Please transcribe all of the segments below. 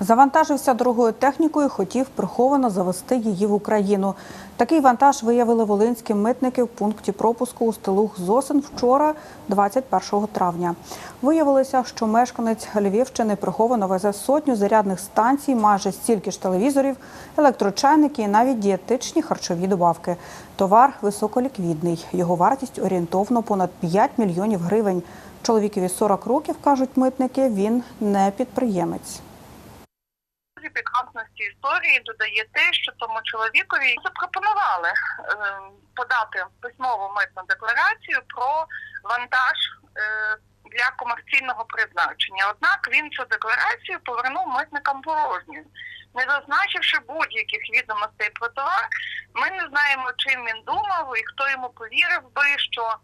Завантажився дорогою технікою, хотів приховано завести її в Україну. Такий вантаж виявили волинські митники в пункті пропуску у стилух Зосин вчора, 21 травня. Виявилося, що мешканець Львівщини приховано везе сотню зарядних станцій, майже стільки ж телевізорів, електрочайники і навіть дієтичні харчові добавки. Товар високоліквідний. Його вартість орієнтовно понад 5 мільйонів гривень. Чоловікові 40 років, кажуть митники, він не підприємець. Пікантності історії додає те, що тому чоловікові запропонували е, подати письмову митну декларацію про вантаж е, для комерційного призначення. Однак він цю декларацію повернув митникам порожньою, не зазначивши будь-яких відомостей про товар. Ми не знаємо, чим він думав і хто йому повірив би, що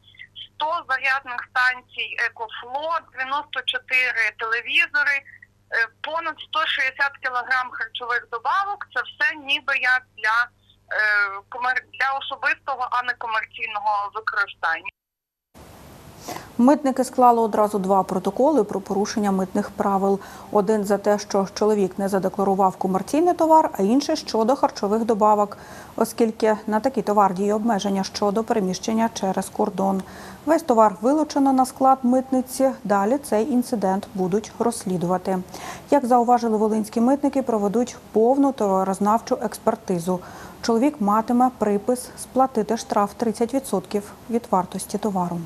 100 зарядних станцій Екофлот, 94 телевізори. Е, понад 160 кілограм харчових добавок. Це все ніби як для, е, для особистого, а не комерційного використання. Митники склали одразу два протоколи про порушення митних правил: один за те, що чоловік не задекларував комерційний товар, а інший щодо харчових добавок, оскільки на такий товар діє обмеження щодо переміщення через кордон. Весь товар вилучено на склад митниці. Далі цей інцидент будуть розслідувати. Як зауважили волинські митники, проведуть повну товарознавчу експертизу. Чоловік матиме припис сплатити штраф 30% від вартості товару.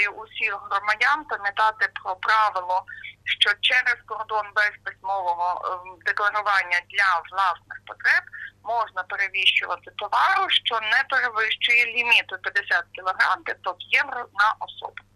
Закликаю усіх громадян пам'ятати про правило, що через кордон без письмового ем, декларування для власних потреб можна перевіщувати товару, що не перевищує ліміту 50 кг тобто євро на особу.